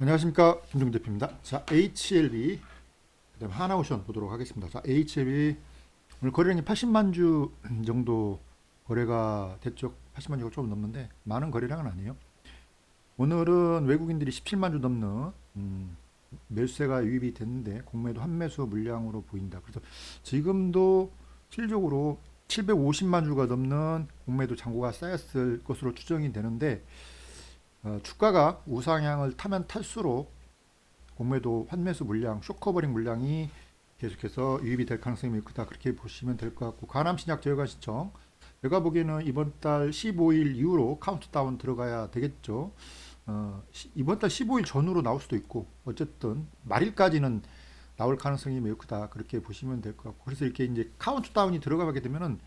안녕하십니까 김종 대표입니다. 자 HLB 그다음 하나오션 보도록 하겠습니다. 자 HLB 오늘 거래량이 80만 주 정도 거래가 됐죠. 80만 주가 조금 넘는데 많은 거래량은 아니에요. 오늘은 외국인들이 17만 주 넘는 음, 매수세가 유입이 됐는데 공매도 한 매수 물량으로 보인다. 그래서 지금도 실적으로 750만 주가 넘는 공매도 잔고가 쌓였을 것으로 추정이 되는데 어, 주가가 우상향을 타면 탈수록 공매도 환매수 물량, 쇼커버링 물량이 계속해서 유입이 될 가능성이 크다. 그렇게 보시면 될 것 같고 가남신약 제휴가 신청 내가 보기에는 이번 달 15일 이후로 카운트다운 들어가야 되겠죠. 어, 시- 이번 달 15일 전후로 나올 수도 있고 어쨌든 말일까지는 나올 가능성이 매우 크다. 그렇게 보시면 될 것 같고 그래서 이렇게 이제 카운트다운이 들어가게 되면은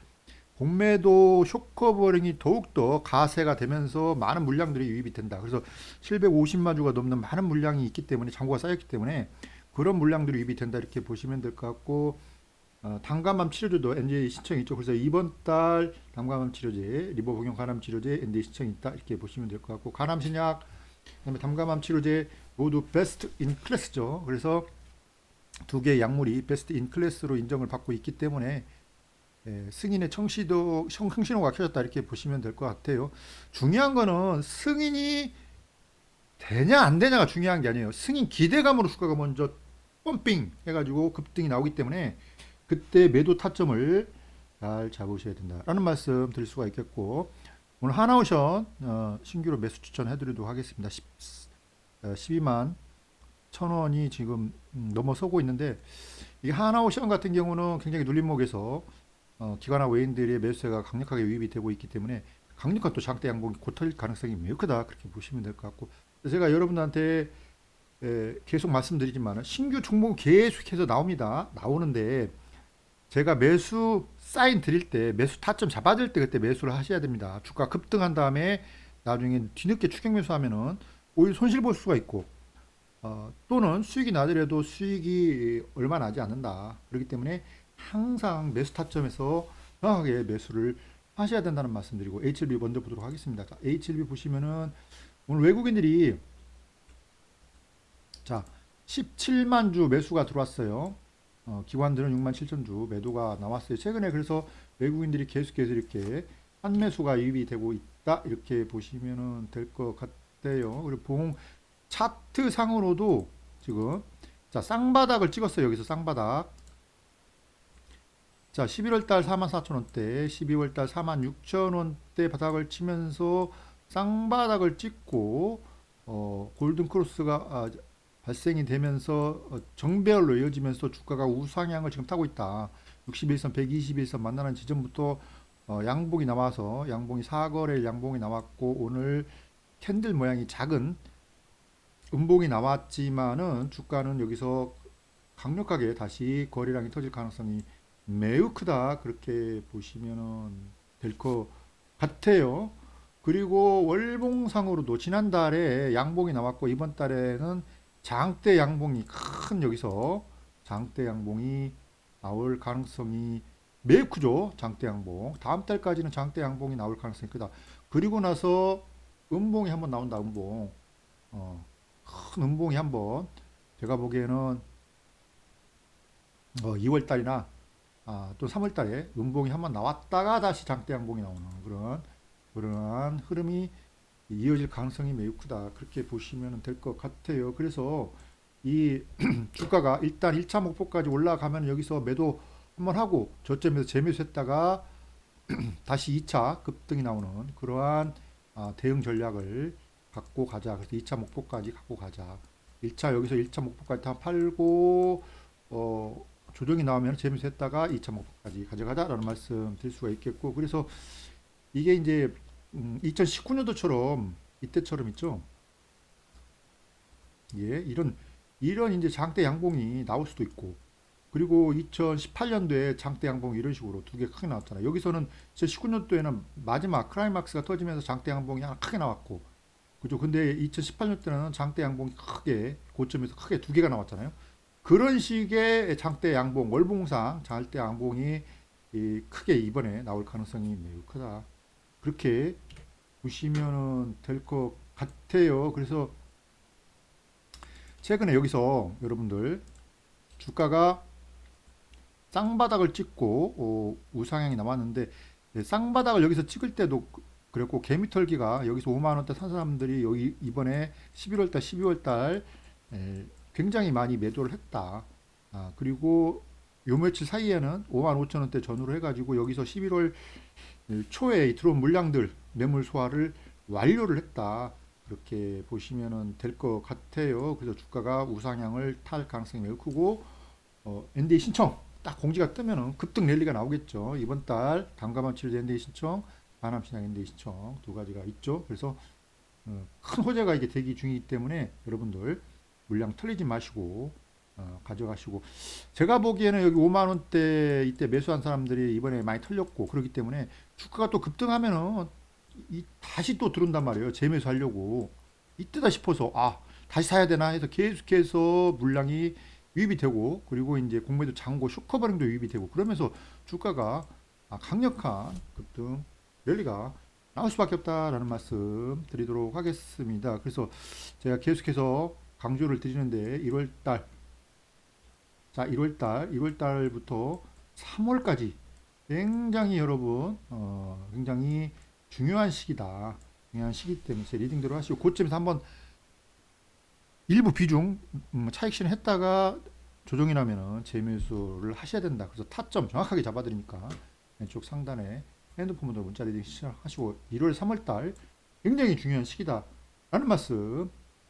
공매도 쇼커버링이 더욱더 가세가 되면서 많은 물량들이 유입이 된다. 그래서 750만 주가 넘는 많은 물량이 있기 때문에 잔고가 쌓였기 때문에 그런 물량들이 유입이 된다 이렇게 보시면 될 것 같고 어, 단감암 치료제도 NDA 신청이 있죠. 그래서 이번 달 단감암 치료제, 리버 복용 간암 치료제 NDA 신청이 있다 이렇게 보시면 될 것 같고 간암 신약, 그다음에 단감암 치료제 모두 베스트 인 클래스죠. 그래서 두 개의 약물이 베스트 인 클래스로 인정을 받고 있기 때문에 예, 승인의 청시도 청- 청신호가 켜졌다 이렇게 보시면 될 것 같아요. 중요한 거는 승인이 되냐 안 되냐가 중요한 게 아니에요. 승인 기대감으로 주가가 먼저 펌핑 해가지고 급등이 나오기 때문에 그때 매도 타점을 잘 잡으셔야 된다라는 말씀 드릴 수가 있겠고 오늘 하나오션 어, 신규로 매수 추천해드리도록 하겠습니다. 10, 어, 12만 천 원이 지금 음, 넘어서고 있는데 이 하나오션 같은 경우는 굉장히 눌림목에서 어, 기관화 외인들의 매수세가 강력하게 유입이 되고 있기 때문에 강력한 또 장대 양봉이 곧 털릴 가능성이 매우 크다. 그렇게 보시면 될 것 같고. 제가 여러분들한테 에, 계속 말씀드리지만 신규 종목 계속해서 나옵니다. 나오는데 제가 매수 사인 드릴 때 매수 타점 잡아줄 때 그때 매수를 하셔야 됩니다. 주가 급등한 다음에 나중에 뒤늦게 추격 매수하면은 오히려 손실 볼 수가 있고 어, 또는 수익이 나더라도 수익이 얼마 나지 않는다. 그렇기 때문에 항상 매수 타점에서 정확하게 매수를 하셔야 된다는 말씀드리고 HLB 먼저 보도록 하겠습니다. 자, HLB 보시면은 오늘 외국인들이 자 17만 주 매수가 들어왔어요. 어, 기관들은 6만 7천 주 매도가 나왔어요. 최근에 그래서 외국인들이 계속해서 이렇게 한 매수가 유입이 되고 있다 이렇게 보시면은 될것 같아요. 그리고 봉 차트 상으로도 지금 자 쌍바닥을 찍었어요. 여기서 쌍바닥. 자, 11월 달 44,000원대, 12월 달 46,000원대 바닥을 치면서 쌍바닥을 찍고 어, 골든 크로스가 아, 발생이 되면서 어, 정배열로 이어지면서 주가가 우상향을 지금 타고 있다. 61선, 121선 만나는 지점부터 어, 양봉이 나와서 양봉이 사거래일 양봉이 나왔고 오늘 캔들 모양이 작은 음봉이 나왔지만은 주가는 여기서 강력하게 다시 거래량이 터질 가능성이 매우 크다 그렇게 보시면 될 것 같아요. 그리고 월봉상으로도 지난달에 양봉이 나왔고 이번 달에는 장대 양봉이 큰 여기서 장대 양봉이 나올 가능성이 매우 크죠. 장대 양봉. 다음 달까지는 장대 양봉이 나올 가능성이 크다. 그리고 나서 음봉이 한번 나온다. 음봉. 어, 큰 음봉이 한번 제가 보기에는 어, 2월 달이나 아, 또 3월 달에 음봉이 한번 나왔다가 다시 장대 양봉이 나오는 그런 그러한 흐름이 이어질 가능성이 매우 크다. 그렇게 보시면 될 것 같아요. 그래서 이 주가가 일단 1차 목표까지 올라가면 여기서 매도 한번 하고 저점에서 재매수했다가 다시 2차 급등이 나오는 그러한 아, 대응 전략을 갖고 가자. 그래서 2차 목표까지 갖고 가자. 1차 여기서 1차 목표까지 다 팔고 어 조정이 나오면 재미있다가 2차 목표까지 가져가자라는 말씀 드릴 수가 있겠고 그래서 이게 이제 음, 2019년도처럼 이때처럼 있죠. 예, 이런 이런 이제 장대 양봉이 나올 수도 있고 그리고 2018년도에 장대 양봉이 이런 식으로 두 개 크게 나왔잖아요. 여기서는 2019년도에는 마지막 클라이막스가 터지면서 장대 양봉이 하나 크게 나왔고 그죠? 근데 2018년 때는 장대 양봉이 크게 고점에서 크게 두 개가 나왔잖아요. 그런 식의 장대 양봉, 월봉상 장대 양봉이 이 크게 이번에 나올 가능성이 매우 크다. 그렇게 보시면은 될것 같아요. 그래서 최근에 여기서 여러분들 주가가 쌍바닥을 찍고 어, 우상향이 남았는데 네, 쌍바닥을 여기서 찍을 때도 그- 그랬고 개미털기가 여기서 5만 원대 산 사람들이 여기 이번에 11월 달 12월 달 에, 굉장히 많이 매도를 했다. 아, 그리고 요 며칠 사이에는 5만 5천 원대 전후로 해가지고 여기서 11월 초에 들어온 물량들 매물 소화를 완료를 했다. 그렇게 보시면은 될것 같아요. 그래서 주가가 우상향을 탈 가능성이 매우 크고 어, NDA 신청 딱 공지가 뜨면은 급등 랠리가 나오겠죠. 이번 달 단가만 치료제 NDA 신청, 반함신약 NDA 신청 두 가지가 있죠. 그래서 어, 큰 호재가 이게 대기 중이기 때문에 여러분들 물량 털리지 마시고 어, 가져가시고 제가 보기에는 여기 5만 원대 이때 매수한 사람들이 이번에 많이 털렸고 그렇기 때문에 주가가 또 급등하면은 이 다시 또 들어온단 말이에요. 재매수하려고 이때다 싶어서 아 다시 사야 되나 해서 계속해서 물량이 유입이 되고 그리고 이제 공매도 장고 쇼커버링도 유입이 되고 그러면서 주가가 아, 강력한 급등 랠리가 나올 수밖에 없다라는 말씀 드리도록 하겠습니다. 그래서 제가 계속해서 강조를 드리는데 1월 달 자, 1월 달, 1월 달부터 3월까지 굉장히 여러분 어, 굉장히 중요한 시기다. 중요한 시기 때문에 제 리딩대로 하시고 고점에서 한번 일부 비중 음, 차익 실현 했다가 조정이 나면은 재매수를 하셔야 된다. 그래서 타점 정확하게 잡아드리니까 왼쪽 상단에 핸드폰으로 문자 리딩 시작하시고 1월 3월 달 굉장히 중요한 시기다 라는 말씀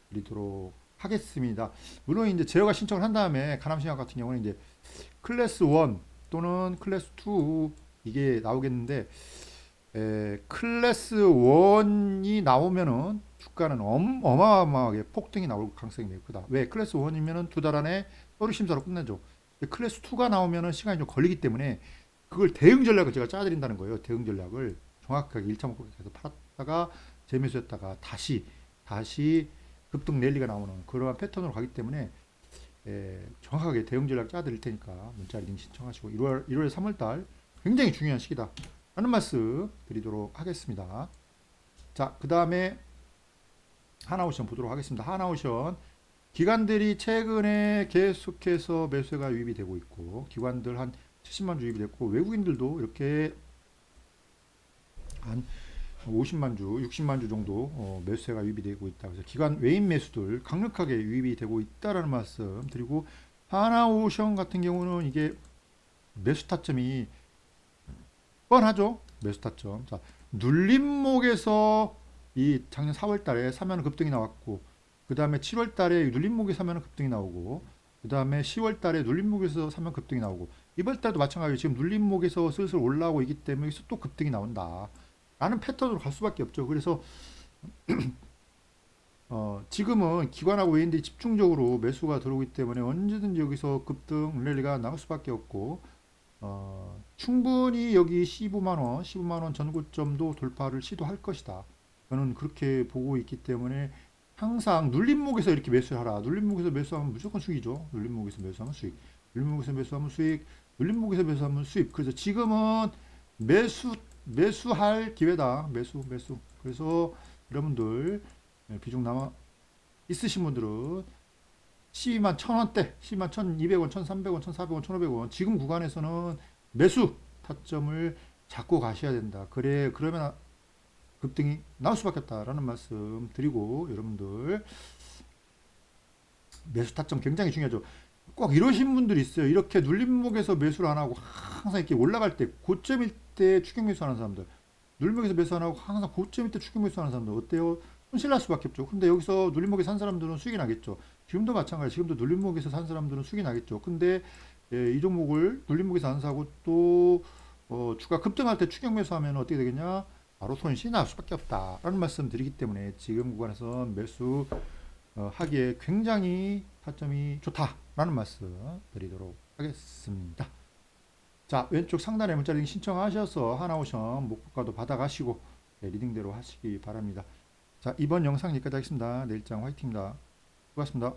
드리도록 하겠습니다. 물론 이제 제어가 신청을 한 다음에 가남신약 같은 경우는 이제 클래스 1 또는 클래스 2 이게 나오겠는데 에, 클래스 1이 나오면은 주가는 엄, 어마어마하게 폭등이 나올 가능성이 매우 크다. 왜? 클래스 1이면은 두 달 안에 서류 심사로 끝내죠. 클래스 2가 나오면은 시간이 좀 걸리기 때문에 그걸 대응 전략을 제가 짜드린다는 거예요. 대응 전략을 정확하게 1차 목표에서 팔았다가 재매수했다가 다시 다시 급등 랠리가 나오는 그러한 패턴으로 가기 때문에 에, 정확하게 대응 전략 짜드릴 테니까 문자 리딩 신청하시고 1월 1월 3월 달 굉장히 중요한 시기다. 라는 말씀 드리도록 하겠습니다. 자, 그 다음에 하나오션 보도록 하겠습니다. 하나오션 기관들이 최근에 계속해서 매수가 유입이 되고 있고 기관들 한 70만 주 유입이 됐고 외국인들도 이렇게 한 50만 주, 60만 주 정도 어, 매수세가 유입이 되고 있다. 그래서 기관 외인 매수들 강력하게 유입이 되고 있다라는 말씀 드리고 하나오션 같은 경우는 이게 매수 타점이 뻔하죠. 매수 타점. 자, 눌림목에서 이 작년 4월 달에 사면 급등이 나왔고 그 다음에 7월 달에 눌림목에 사면 급등이 나오고 그 다음에 10월 달에 눌림목에서 사면 급등이 나오고 이번 달도 마찬가지로 지금 눌림목에서 슬슬 올라오고 있기 때문에 또 급등이 나온다. 라는 패턴으로 갈 수밖에 없죠. 그래서 어, 지금은 기관하고 외인들이 집중적으로 매수가 들어오기 때문에 언제든지 여기서 급등 랠리가 나올 수밖에 없고 어, 충분히 여기 15만 원, 15만 원 전고점도 돌파를 시도할 것이다. 저는 그렇게 보고 있기 때문에 항상 눌림목에서 이렇게 매수를 하라. 눌림목에서 매수하면 무조건 수익이죠. 눌림목에서 매수하면 수익. 눌림목에서 매수하면 수익. 눌림목에서 매수하면 수익. 그래서 지금은 매수 매수할 기회다. 매수 매수. 그래서 여러분들 예, 비중 남아 있으신 분들은 12만 1000원대, 12만 1200원, 1300원, 1400원, 1500원 지금 구간에서는 매수 타점을 잡고 가셔야 된다. 그래 그러면 급등이 나올 수밖에 없다라는 말씀 드리고 여러분들 매수 타점 굉장히 중요하죠. 꼭 이러신 분들이 있어요. 이렇게 눌림목에서 매수를 안 하고 항상 이렇게 올라갈 때 고점일 때 추격 매수하는 사람들 눌림목에서 매수 안 하고 항상 고점일 때 추격 매수하는 사람들 어때요? 손실 날 수밖에 없죠. 근데 여기서 눌림목에 산 사람들은 수익이 나겠죠. 지금도 마찬가지. 지금도 눌림목에서 산 사람들은 수익이 나겠죠. 근데 예, 이 종목을 눌림목에서 안 사고 또 어, 주가 급등할 때 추격 매수하면 어떻게 되겠냐? 바로 손실이 날 수밖에 없다라는 말씀 드리기 때문에 지금 구간에서 매수 어, 하기에 굉장히 타점이 좋다라는 말씀 드리도록 하겠습니다. 자 왼쪽 상단에 문자 리딩 신청하셔서 하나오션 목표가도 받아가시고 네, 리딩대로 하시기 바랍니다. 자 이번 영상 여기까지 하겠습니다. 내일장 화이팅입니다. 수고하셨습니다.